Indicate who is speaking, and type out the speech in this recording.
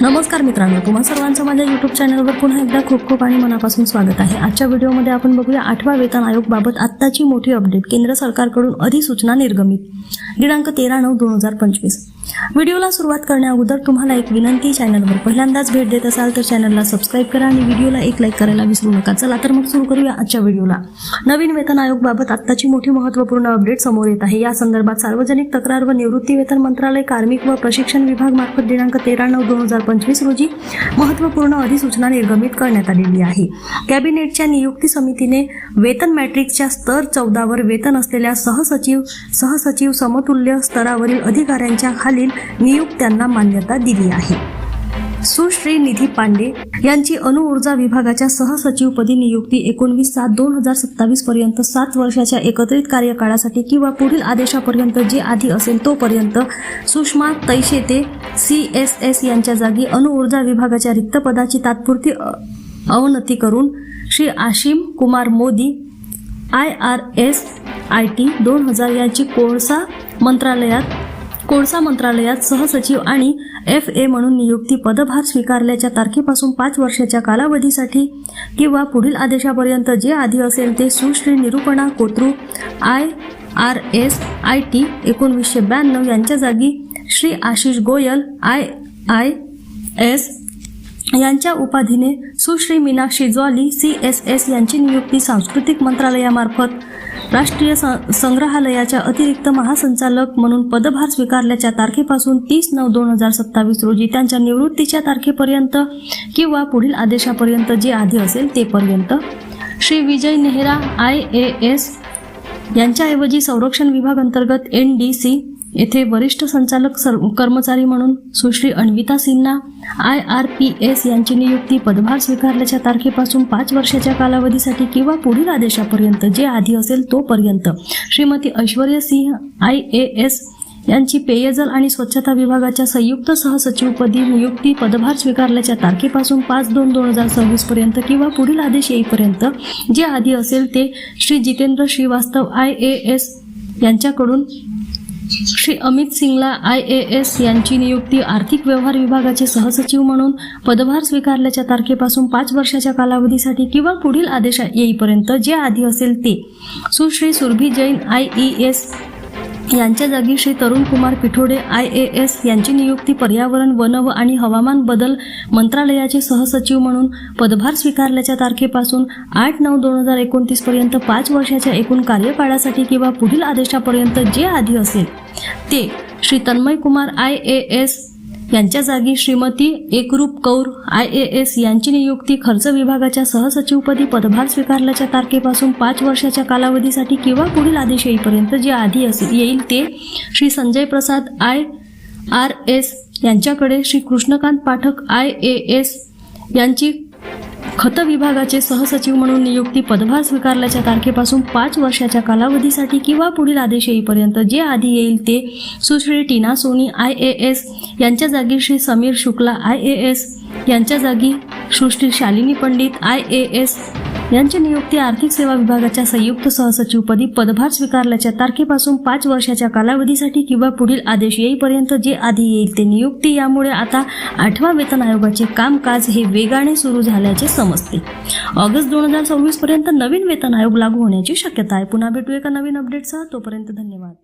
Speaker 1: नमस्कार मित्रांनो तुम्हा सर्वांचं माझ्या युट्यूब चॅनलवर पुन्हा एकदा खूप खूप आणि मनापासून स्वागत आहे. आजच्या व्हिडिओमध्ये आपण बघूया आठवा वेतन आयोगबाबत आत्ताची मोठी अपडेट केंद्र सरकारकडून अधिसूचना निर्गमित. दिनांक तेरा नऊ दोन हजार पंचवीस. व्हिडिओला सुरुवात करण्याअगोदर तुम्हाला एक विनंती चॅनलवर पहिल्यांदाच भेट देत असाल तर चॅनलला सबस्क्राईब करा आणि व्हिडिओला एक लाईक करायला विसरू नका. चला तर मग सुरू करूया आजच्या व्हिडिओला. नवीन वेतन आयोगबाबत आत्ताची मोठी महत्त्वपूर्ण अपडेट समोर येत आहे. या संदर्भात सार्वजनिक तक्रार व निवृत्ती वेतन मंत्रालय कार्मिक व प्रशिक्षण विभाग मार्फत दिनांक तेरा नऊ दोन हजार पंचवीस रोजी महत्त्वपूर्ण अधिसूचना निर्गमित करण्यात आलेली आहे. कॅबिनेटच्या नियुक्ती समितीने वेतन मॅट्रिक्सच्या स्तर चौदावर वेतन असलेल्या सहसचिव सहसचिव समतुल्य स्तरावरील अधिकाऱ्यांच्या खाली खालील नियुक्त्यांना मान्यता दिली आहे. सुश्री निधी पांडे यांची अणुऊर्जा विभागाच्या सहसचिवपदी नियुक्ती एकोणवीस सात दोन हजार सत्तावीस पर्यंत सात वर्षाच्या एकत्रित कार्यकाळासाठी किंवा पुढील आदेशापर्यंत जे आधी असेल तोपर्यंत Sushma Taishete C S S यांच्या जागी अणुऊर्जा विभागाच्या रिक्त पदाची तात्पुरती अवनती करून Shri Ashim Kumar Modi I R S I T दोन हजार यांची कोळसा मंत्रालयात कोळसा मंत्रालयात सहसचिव आणि एफ ए म्हणून नियुक्ती पदभार स्वीकारल्याच्या तारखेपासून पाच वर्षाच्या कालावधीसाठी किंवा पुढील आदेशापर्यंत जे आधी असेल ते Sushri Nirupana Kotru I R S I T एकोणवीसशे ब्याण्णव यांच्या जागी Shri Ashish Goyal I I S यांच्या उपाधीने Sushri Meenakshi Jwali C S S यांची नियुक्ती सांस्कृतिक मंत्रालयामार्फत राष्ट्रीय संग्रहालयाच्या अतिरिक्त महासंचालक म्हणून पदभार स्वीकारल्याच्या तारखेपासून तीस नऊ दोन हजार सत्तावीस रोजी त्यांच्या निवृत्तीच्या तारखेपर्यंत किंवा पुढील आदेशापर्यंत जे आधी असेल तेपर्यंत Shri Vijay Nehra I A S यांच्याऐवजी संरक्षण विभाग अंतर्गत एन डी सी येथे वरिष्ठ संचालक सर कर्मचारी म्हणून Sushri Anvita Sinha I R P S यांची नियुक्ती पदभार स्वीकारल्याच्या तारखेपासून पाच वर्षाच्या कालावधीसाठी किंवा पुढील आदेशापर्यंत जे आधी असेल तोपर्यंत. Shrimati Aishwarya Singh I A S यांची पेयजल आणि स्वच्छता विभागाच्या संयुक्त सहसचिवपदी नियुक्ती पदभार स्वीकारल्याच्या तारखेपासून पाच दोन दोन हजार सव्वीस पर्यंत किंवा पुढील आदेश येईपर्यंत जे आधी असेल ते Shri Jitendra Shrivastava I A S यांच्याकडून Shri Amit Singla I A S यांची नियुक्ती आर्थिक व्यवहार विभागाचे सहसचिव म्हणून पदभार स्वीकारल्याच्या तारखेपासून पाच वर्षाच्या कालावधीसाठी किंवा पुढील आदेश येईपर्यंत जे आधी असेल ते. Sushri Surabhi Jain I E S यांच्या जागी Shri Tarun Kumar Pithode I A S यांची नियुक्ती पर्यावरण वन व आणि हवामान बदल मंत्रालयाचे सहसचिव म्हणून पदभार स्वीकारल्याच्या तारखेपासून आठ नऊ दोन हजार एकोणतीस पर्यंत पाच वर्षाच्या एकूण कार्यकाळासाठी किंवा पुढील आदेशापर्यंत जे आधी असेल ते Shri Tanmay Kumar I A S यांच्या जागी श्रीमती एकरूप कौर आय ए एस यांची नियुक्ती खर्च विभागाच्या सहसचिवपदी पदभार स्वीकारल्याच्या तारखेपासून पाच वर्षाच्या कालावधीसाठी किंवा पुढील आदेश येईपर्यंत जे आधी असेल येईल ते Shri Sanjay Prasad I R S यांच्याकडे Shri Krishnakant Pathak I A S यांची खत विभागाचे सहसचिव म्हणून नियुक्ती पदभार स्वीकारल्याच्या तारखेपासून पाच वर्षाच्या कालावधीसाठी किंवा पुढील आदेश येईपर्यंत जे आधी येईल ते Sushri Tina Soni I A S यांच्या जागी Shri Sameer Shukla I A S यांच्या जागी Sushri Shalini Pandit I A S यांची नियुक्ती आर्थिक सेवा विभागाच्या संयुक्त सहसचिवपदी पदभार स्वीकारल्याच्या तारखेपासून पाच वर्षाच्या कालावधीसाठी किंवा पुढील आदेश येईपर्यंत जे आधी येईल ते नियुक्ती. यामुळे आता आठवा वेतन आयोगाचे कामकाज हे वेगाने सुरू झाल्याचे समजते. ऑगस्ट दोन हजार सव्वीस पर्यंत नवीन वेतन आयोग लागू होण्याची शक्यता आहे. पुन्हा भेटू एका नवीन अपडेटसह तोपर्यंत धन्यवाद.